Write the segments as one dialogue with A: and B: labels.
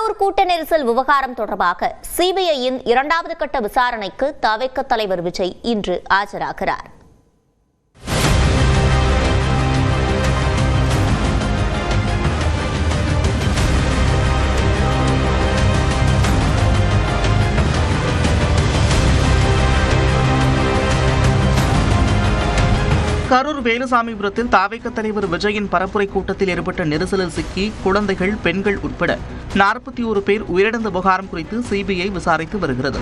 A: கரூர் கூட்ட நெரிசல் விவகாரம் தொடர்பாக சிபிஐயின் இரண்டாவது கட்ட விசாரணைக்கு தவிக தலைவர் விஜய் இன்று ஆஜராகிறார்.
B: கரூர் வேலுசாமிபுரத்தில் தாவேக்க தலைவர் விஜயின் பரப்புரை கூட்டத்தில் ஏற்பட்ட நெரிசலில் சிக்கி குழந்தைகள் பெண்கள் உட்பட நாற்பத்தி ஒரு பேர் உயிரிழந்த விவகாரம் குறித்து சிபிஐ விசாரித்து வருகிறது.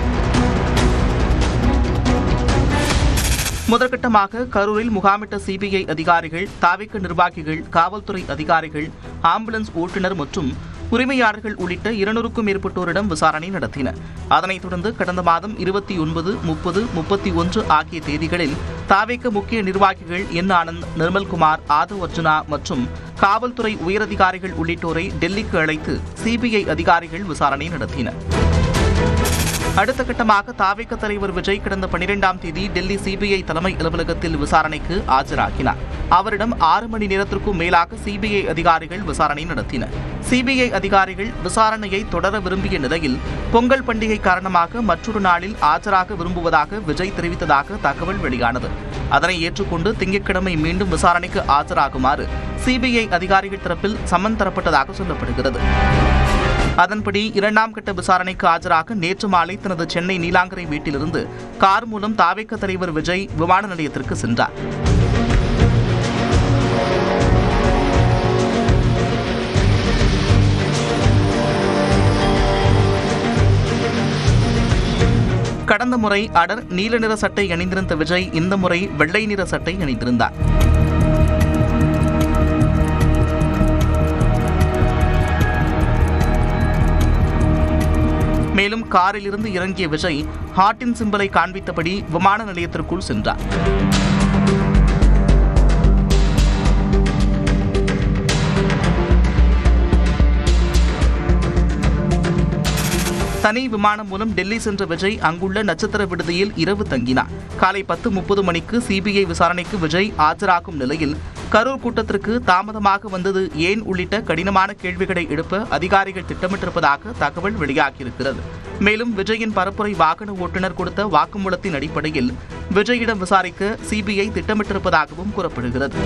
B: முதற்கட்டமாக கரூரில் முகாமிட்ட சிபிஐ அதிகாரிகள் தாவேக்க நிர்வாகிகள் காவல்துறை அதிகாரிகள் ஆம்புலன்ஸ் ஓட்டுநர் மற்றும் உரிமையாளர்கள் உள்ளிட்ட இருநூறுக்கும் மேற்பட்டோரிடம் விசாரணை நடத்தினர். அதனைத் தொடர்ந்து கடந்த மாதம் இருபத்தி ஒன்பது முப்பது முப்பத்தி ஒன்று ஆகிய தேதிகளில் தாவேக்கு முக்கிய நிர்வாகிகள் என் ஆனந்த் நிர்மல்குமார் ஆதவ் அர்ஜுனா மற்றும் காவல்துறை உயரதிகாரிகள் உள்ளிட்டோரை டெல்லிக்கு அழைத்து சிபிஐ அதிகாரிகள் விசாரணை நடத்தினர். அடுத்த கட்டமாக தாவிக தலைவர் விஜய் கடந்த பனிரெண்டாம் தேதி டெல்லி சிபிஐ தலைமை அலுவலகத்தில் விசாரணைக்கு ஆஜராகினார். அவரிடம் ஆறு மணி நேரத்திற்கும் மேலாக சிபிஐ அதிகாரிகள் விசாரணை நடத்தினர். சிபிஐ அதிகாரிகள் விசாரணையை தொடர விரும்பிய நிலையில் பொங்கல் பண்டிகை காரணமாக மற்றொரு நாளில் ஆஜராக விரும்புவதாக விஜய் தெரிவித்ததாக தகவல் வெளியானது. அதனை ஏற்றுக்கொண்டு திங்கட்கிழமை மீண்டும் விசாரணைக்கு ஆஜராகுமாறு சிபிஐ அதிகாரிகள் தரப்பில் சம்மன் தரப்பட்டதாக சொல்லப்படுகிறது. அதன்படி இரண்டாம் கட்ட விசாரணைக்கு ஆஜராக நேற்று மாலை தனது சென்னை நீலாங்கரை வீட்டிலிருந்து கார் மூலம் தாவேக்க தலைவர் விஜய் விமான நிலையத்திற்கு சென்றார். கடந்த முறை அடர் நீல நிற சட்டை அணிந்திருந்த விஜய் இந்த முறை வெள்ளை நிற சட்டை அணிந்திருந்தார். மேலும் காரில் இருந்து இறங்கிய விஜய் ஹார்ட்டின் சிம்பலை காண்பித்தபடி விமான நிலையத்திற்குள் சென்றார். தனி விமானம் மூலம் டெல்லி சென்ற விஜய் அங்குள்ள நட்சத்திர விடுதியில் இரவு தங்கினார். காலை பத்து முப்பது மணிக்கு சிபிஐ விசாரணைக்கு விஜய் ஆஜராகும் நிலையில் கரூர் கூட்டத்திற்கு தாமதமாக வந்தது ஏன் உள்ளிட்ட கடினமான கேள்விகளை எழுப்ப அதிகாரிகள் திட்டமிட்டிருப்பதாக தகவல் வெளியாகியிருக்கிறது. மேலும் விஜயின் பரப்புரை வாகன ஓட்டுநர் கொடுத்த வாக்குமூலத்தின் அடிப்படையில் விஜயிடம் விசாரிக்க சிபிஐ திட்டமிட்டிருப்பதாகவும் கூறப்படுகிறது.